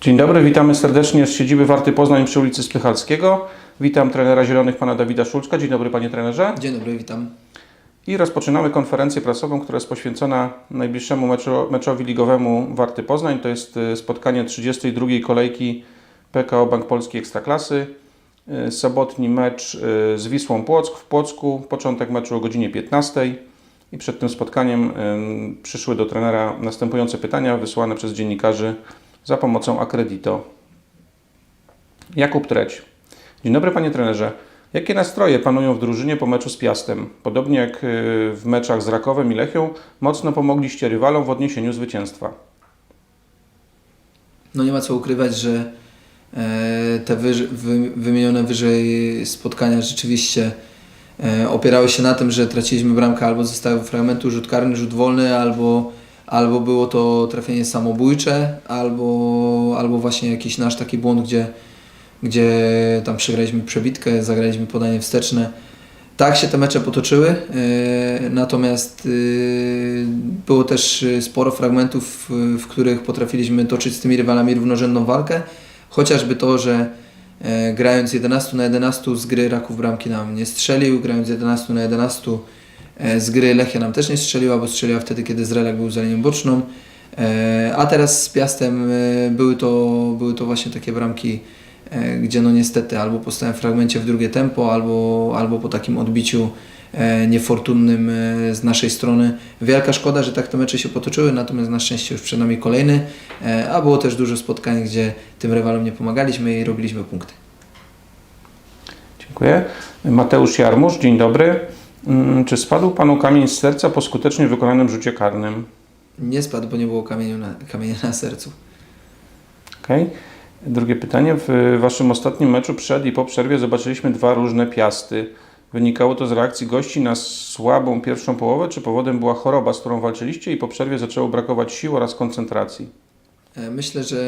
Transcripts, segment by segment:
Dzień dobry, witamy serdecznie z siedziby Warty Poznań przy ulicy Spychalskiego. Witam trenera Zielonych, pana Dawida Szulczka. Dzień dobry, panie trenerze. Dzień dobry, witam. I rozpoczynamy konferencję prasową, która jest poświęcona najbliższemu meczowi ligowemu Warty Poznań. To jest y, spotkanie 32. kolejki PKO Bank Polski Ekstraklasy. Y, Sobotni mecz y, z Wisłą Płock w Płocku. Początek meczu o godzinie 15. I przed tym spotkaniem przyszły do trenera następujące pytania wysłane przez dziennikarzy za pomocą Akredito. Jakub Treć. Dzień dobry panie trenerze. Jakie nastroje panują w drużynie po meczu z Piastem? Podobnie jak y, w meczach z Rakowem i Lechią, mocno pomogliście rywalom w odniesieniu zwycięstwa. No nie ma co ukrywać, że e, te wyż, wy, wymienione wyżej spotkania rzeczywiście e, opierały się na tym, że traciliśmy bramkę albo zostały fragmentu rzut karny, rzut wolny, albo, albo było to trafienie samobójcze, albo, albo właśnie jakiś nasz taki błąd, gdzie, gdzie tam przegraliśmy przebitkę, zagraliśmy podanie wsteczne. Tak się te mecze potoczyły, e, natomiast e, było też e, sporo fragmentów, w- których potrafiliśmy toczyć z tymi rywalami równorzędną walkę. Chociażby to, że grając 11 na 11 z gry Raków bramki nam nie strzelił, grając 11 na 11 e, z gry Lechia nam też nie strzeliła, bo strzeliła wtedy, kiedy Zrelek był za linią boczną. E, A teraz z Piastem e, były to, były to właśnie takie bramki, e, gdzie no niestety albo po stałym fragmencie w drugie tempo, albo, albo po takim odbiciu e, niefortunnym e, z naszej strony. Wielka szkoda, że tak te mecze się potoczyły, natomiast na szczęście już przed nami kolejny, e, a było też dużo spotkań, gdzie tym rywalom nie pomagaliśmy i robiliśmy punkty. Dziękuję. Mateusz Jarmusz, dzień dobry. Mm, Czy spadł panu kamień z serca po skutecznie wykonanym rzucie karnym? Nie spadł, bo nie było kamienia na, kamienia na sercu. Okay. Drugie pytanie. W waszym ostatnim meczu przed i po przerwie zobaczyliśmy dwa różne piasty. Wynikało to z reakcji gości na słabą pierwszą połowę, czy powodem była choroba, z którą walczyliście i po przerwie zaczęło brakować sił oraz koncentracji? E, Myślę, że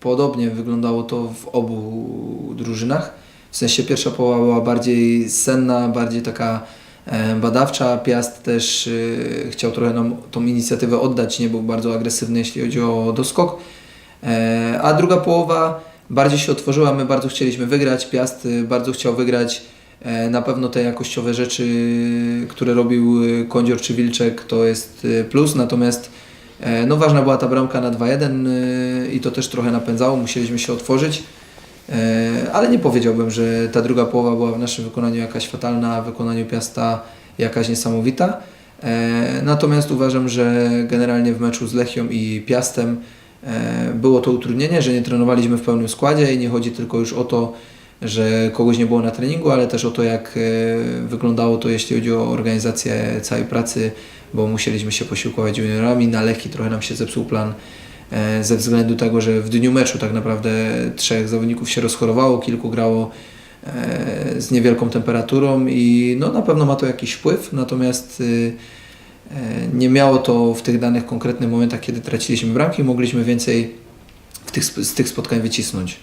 podobnie wyglądało to w obu drużynach. W sensie pierwsza połowa była bardziej senna, bardziej taka e, badawcza. Piast też e, chciał trochę nam tą inicjatywę oddać, nie był bardzo agresywny, jeśli chodzi o doskok. E, A druga połowa bardziej się otworzyła, my bardzo chcieliśmy wygrać, Piast bardzo chciał wygrać. Na pewno te jakościowe rzeczy, które robił Kądzior czy Wilczek, to jest plus, natomiast no ważna była ta bramka na 2-1 e, i to też trochę napędzało, musieliśmy się otworzyć. E, Ale nie powiedziałbym, że ta druga połowa była w naszym wykonaniu jakaś fatalna, w wykonaniu Piasta jakaś niesamowita. E, Natomiast uważam, że generalnie w meczu z Lechią i Piastem e, było to utrudnienie, że nie trenowaliśmy w pełnym składzie i nie chodzi tylko już o to, że kogoś nie było na treningu, ale też o to, jak wyglądało to, jeśli chodzi o organizację całej pracy, bo musieliśmy się posiłkować juniorami. Na Lechii trochę nam się zepsuł plan ze względu tego, że w dniu meczu tak naprawdę trzech zawodników się rozchorowało, kilku grało e, z niewielką temperaturą i no, na pewno ma to jakiś wpływ, natomiast y, e, nie miało to w tych danych konkretnych momentach, kiedy traciliśmy bramki, mogliśmy więcej tych, z tych spotkań wycisnąć.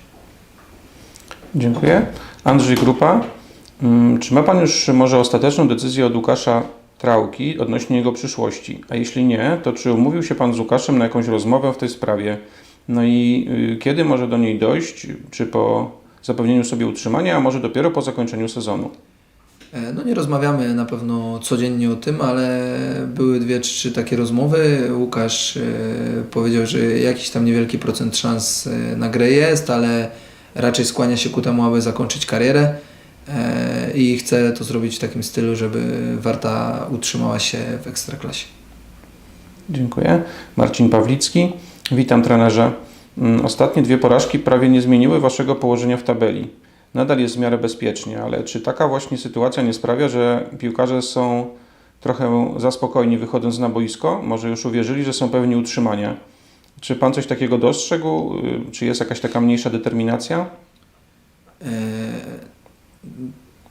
Dziękuję. Andrzej Grupa. Mm, Czy ma Pan już może ostateczną decyzję od Łukasza Trałki odnośnie jego przyszłości? A jeśli nie, to czy umówił się Pan z Łukaszem na jakąś rozmowę w tej sprawie? No i y, kiedy może do niej dojść? Czy po zapewnieniu sobie utrzymania, a może dopiero po zakończeniu sezonu? E, No nie rozmawiamy na pewno codziennie o tym, ale były dwie trzy takie rozmowy. Łukasz e, powiedział, że jakiś tam niewielki procent szans e, na grę jest, ale raczej skłania się ku temu, aby zakończyć karierę i chce to zrobić w takim stylu, żeby Warta utrzymała się w Ekstraklasie. Dziękuję. Marcin Pawlicki. Witam trenerze. Mm, Ostatnie dwie porażki prawie nie zmieniły Waszego położenia w tabeli. Nadal jest w miarę bezpiecznie, ale czy taka właśnie sytuacja nie sprawia, że piłkarze są trochę za spokojni wychodząc na boisko? Może już uwierzyli, że są pewni utrzymania? Czy Pan coś takiego dostrzegł? Y, Czy jest jakaś taka mniejsza determinacja?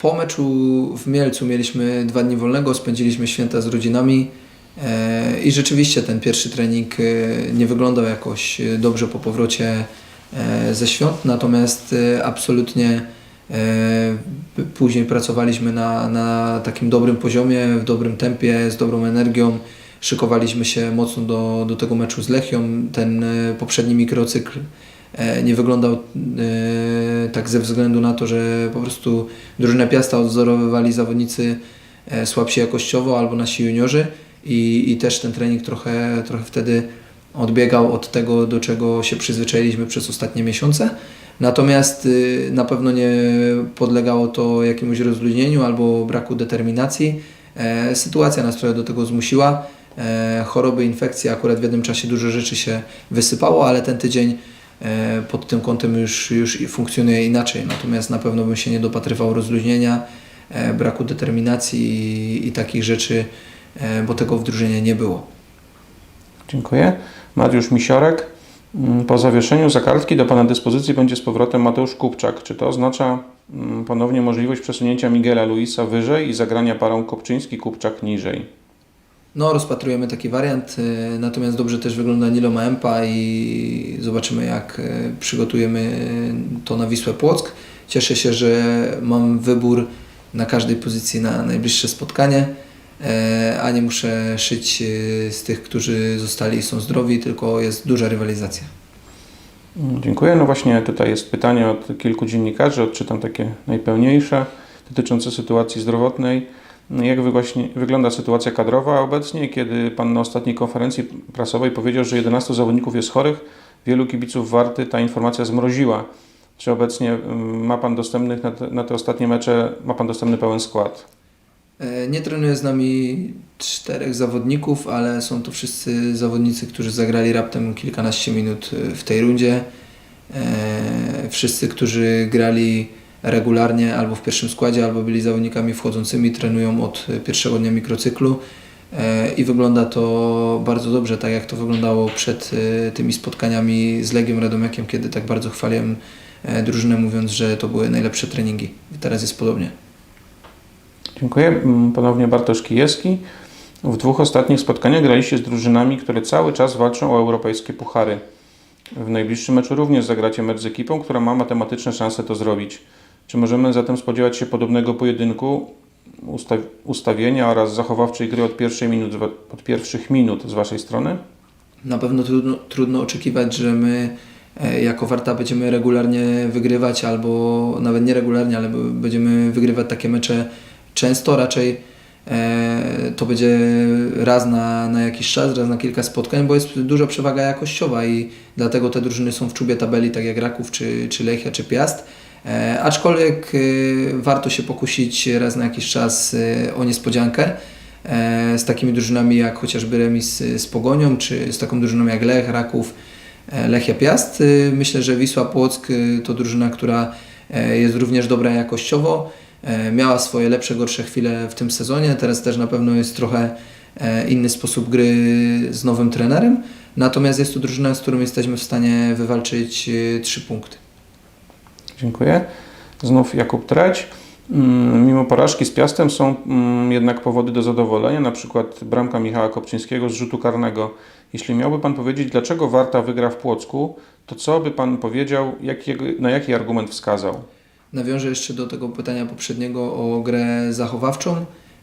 Po meczu w Mielcu mieliśmy dwa dni wolnego, spędziliśmy święta z rodzinami e, i rzeczywiście ten pierwszy trening e, nie wyglądał jakoś e, dobrze po powrocie ze świąt, natomiast absolutnie później pracowaliśmy na, na takim dobrym poziomie, w dobrym tempie, z dobrą energią. szykowaliśmy się mocno do, do tego meczu z Lechią. Ten poprzedni mikrocykl nie wyglądał e, tak ze względu na to, że po prostu drużynę Piasta odzorowywali zawodnicy e, słabsi jakościowo albo nasi juniorzy i, i też ten trening trochę, trochę wtedy odbiegał od tego, do czego się przyzwyczailiśmy przez ostatnie miesiące. Natomiast y, na pewno nie podlegało to jakiemuś rozluźnieniu albo braku determinacji. E, Sytuacja nas trochę do tego zmusiła. E, Choroby, infekcje, akurat w jednym czasie dużo rzeczy się wysypało, ale ten tydzień e, pod tym kątem już, już funkcjonuje inaczej. Natomiast na pewno bym się nie dopatrywał rozluźnienia, e, braku determinacji i, i takich rzeczy, e, bo tego w drużynie nie było. Dziękuję. Mariusz Misiorek. Mm, Po zawieszeniu za kartki do Pana dyspozycji będzie z powrotem Mateusz Kupczak. Czy to oznacza mm, ponownie możliwość przesunięcia Miguela Luisa wyżej i zagrania parą Kopczyński-Kupczak niżej? No, rozpatrujemy taki wariant, y, natomiast dobrze też wygląda Nilo Maempa i zobaczymy jak y, przygotujemy to na Wisłę Płock. Cieszę się, że mam wybór na każdej pozycji na najbliższe spotkanie, e, a nie muszę szyć y, z tych, którzy zostali i są zdrowi, tylko jest duża rywalizacja. Mm, Dziękuję. No właśnie tutaj jest pytanie od kilku dziennikarzy, odczytam takie najpełniejsze, dotyczące sytuacji zdrowotnej. Jak wy właśnie, wygląda sytuacja kadrowa obecnie, kiedy Pan na ostatniej konferencji prasowej powiedział, że 11 zawodników jest chorych, wielu kibiców Warty ta informacja zmroziła. Czy obecnie mm, ma Pan dostępnych na te, na te ostatnie mecze, ma Pan dostępny pełen skład? E, Nie trenuje z nami czterech zawodników, ale są to wszyscy zawodnicy, którzy zagrali raptem kilkanaście minut e, w tej rundzie. E, Wszyscy, którzy grali regularnie albo w pierwszym składzie, albo byli zawodnikami wchodzącymi, trenują od pierwszego dnia mikrocyklu E, i wygląda to bardzo dobrze, tak jak to wyglądało przed e, tymi spotkaniami z Legią Radomiakiem, kiedy tak bardzo chwaliłem e, drużynę, mówiąc, że to były najlepsze treningi. I teraz jest podobnie. Dziękuję. Mm, Ponownie Bartosz Kijewski. W dwóch ostatnich spotkaniach graliście z drużynami, które cały czas walczą o europejskie puchary. W najbliższym meczu również zagracie mecz z ekipą, która ma matematyczne szanse to zrobić. Czy możemy zatem spodziewać się podobnego pojedynku, usta- ustawienia oraz zachowawczej gry od, pierwszej minut, od pierwszych minut z Waszej strony? Na pewno trudno, trudno oczekiwać, że my e, jako Warta będziemy regularnie wygrywać, albo nawet nie regularnie, ale będziemy wygrywać takie mecze często. Raczej e, to będzie raz na, na jakiś czas, raz na kilka spotkań, bo jest duża przewaga jakościowa i dlatego te drużyny są w czubie tabeli, tak jak Raków, czy, czy Lechia, czy Piast. E, aczkolwiek e, warto się pokusić raz na jakiś czas e, o niespodziankę z takimi drużynami jak chociażby remis z Pogonią, czy z taką drużyną jak Lech, Raków, Lechia Piast. Myślę, że Wisła Płock to drużyna, która jest również dobra jakościowo. Miała swoje lepsze, gorsze chwile w tym sezonie. Teraz też na pewno jest trochę inny sposób gry z nowym trenerem. Natomiast jest to drużyna, z którą jesteśmy w stanie wywalczyć trzy punkty. Dziękuję. Znów Jakub Treć. Mm, Mimo porażki z Piastem są mm, jednak powody do zadowolenia, na przykład bramka Michała Kopczyńskiego z rzutu karnego. Jeśli miałby Pan powiedzieć, dlaczego Warta wygra w Płocku, to co by Pan powiedział, na jaki argument wskazał? Nawiążę jeszcze do tego pytania poprzedniego o grę zachowawczą.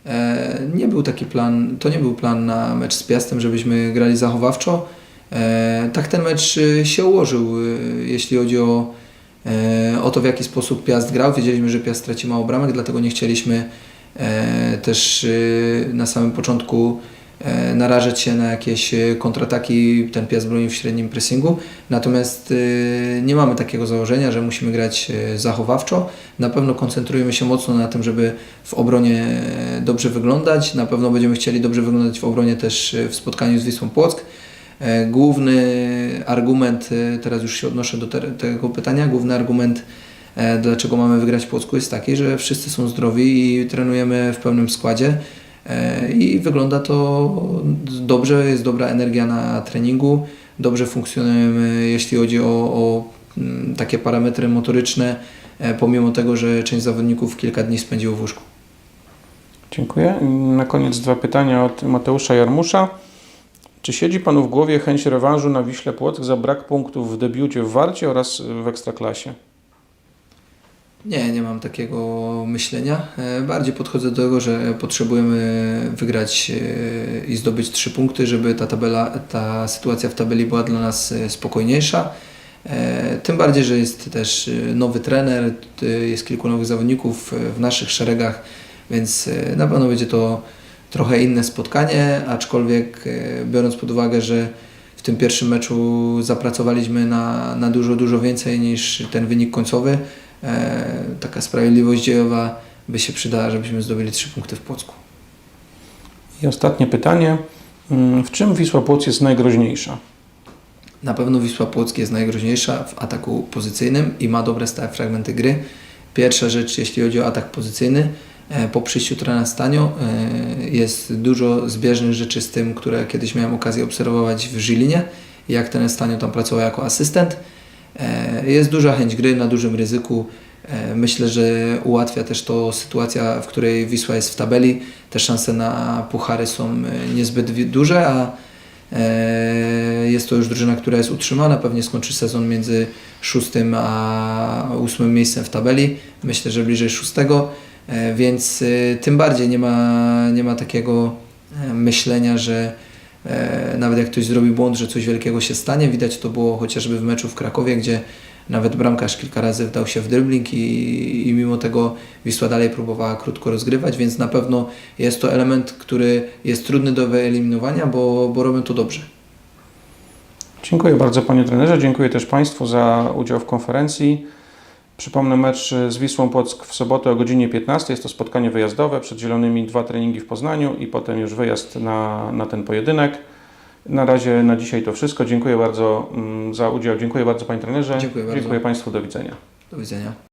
E, Nie był taki plan, to nie był plan na mecz z Piastem, żebyśmy grali zachowawczo. E, Tak ten mecz się ułożył, e, jeśli chodzi o, o to, w jaki sposób Piast grał. Wiedzieliśmy, że Piast straci mało bramek, dlatego nie chcieliśmy e, też e, na samym początku e, narażać się na jakieś e, kontrataki, ten Piast broni w średnim pressingu. Natomiast e, nie mamy takiego założenia, że musimy grać e, zachowawczo. Na pewno koncentrujemy się mocno na tym, żeby w obronie e, dobrze wyglądać. Na pewno będziemy chcieli dobrze wyglądać w obronie też e, w spotkaniu z Wisłą Płock. E, Główny argument, e, teraz już się odnoszę do te, tego pytania, główny argument e, dlaczego mamy wygrać w Płocku jest taki, że wszyscy są zdrowi i trenujemy w pełnym składzie i wygląda to dobrze, jest dobra energia na treningu, dobrze funkcjonujemy jeśli chodzi o, o mm, takie parametry motoryczne, pomimo tego, że część zawodników kilka dni spędziło w łóżku. Dziękuję. Na koniec dwa pytania od Mateusza Jarmusza. Czy siedzi Panu w głowie chęć rewanżu na Wiśle Płock za brak punktów w debiucie w Warcie oraz w Ekstraklasie? Nie, nie mam takiego myślenia. E, Bardziej podchodzę do tego, że potrzebujemy wygrać e, i zdobyć trzy punkty, żeby ta, tabela, ta sytuacja w tabeli była dla nas e, spokojniejsza. Tym bardziej, że jest też nowy trener, jest kilku nowych zawodników w naszych szeregach, więc na pewno będzie to trochę inne spotkanie, aczkolwiek e, biorąc pod uwagę, że w tym pierwszym meczu zapracowaliśmy na, na dużo, dużo więcej niż ten wynik końcowy, e, taka sprawiedliwość dziejowa by się przydała, żebyśmy zdobyli trzy punkty w Płocku. I ostatnie pytanie. Mm, W czym Wisła Płoc jest najgroźniejsza? Na pewno Wisła Płock jest najgroźniejsza w ataku pozycyjnym i ma dobre stałe fragmenty gry. Pierwsza rzecz, jeśli chodzi o atak pozycyjny, po przyjściu trenera Stanio e, jest dużo zbieżnych rzeczy z tym, które kiedyś miałem okazję obserwować w Żilinie, jak ten Stanio tam pracował jako asystent. E, Jest duża chęć gry na dużym ryzyku. E, Myślę, że ułatwia też to sytuacja, w której Wisła jest w tabeli. Te szanse na puchary są e, niezbyt duże, a e, jest to już drużyna, która jest utrzymana. Pewnie skończy sezon między szóstym a ósmym miejscem w tabeli. Myślę, że bliżej szóstego, e, więc e, tym bardziej nie ma, nie ma takiego e, myślenia, że E, Nawet jak ktoś zrobi błąd, że coś wielkiego się stanie, widać to było chociażby w meczu w Krakowie, gdzie nawet bramkarz kilka razy wdał się w dribbling i, i mimo tego Wisła dalej próbowała krótko rozgrywać, więc na pewno jest to element, który jest trudny do wyeliminowania, bo, bo robią to dobrze. Dziękuję bardzo Panie Trenerze, dziękuję też Państwu za udział w konferencji. Przypomnę mecz z Wisłą Płock w sobotę o godzinie 15. Jest to spotkanie wyjazdowe, przed Zielonymi dwa treningi w Poznaniu i potem już wyjazd na, na ten pojedynek. Na razie na dzisiaj to wszystko. Dziękuję bardzo mm, za udział. Dziękuję bardzo Panie Trenerze. Dziękuję bardzo. Dziękuję Państwu. Do widzenia. Do widzenia.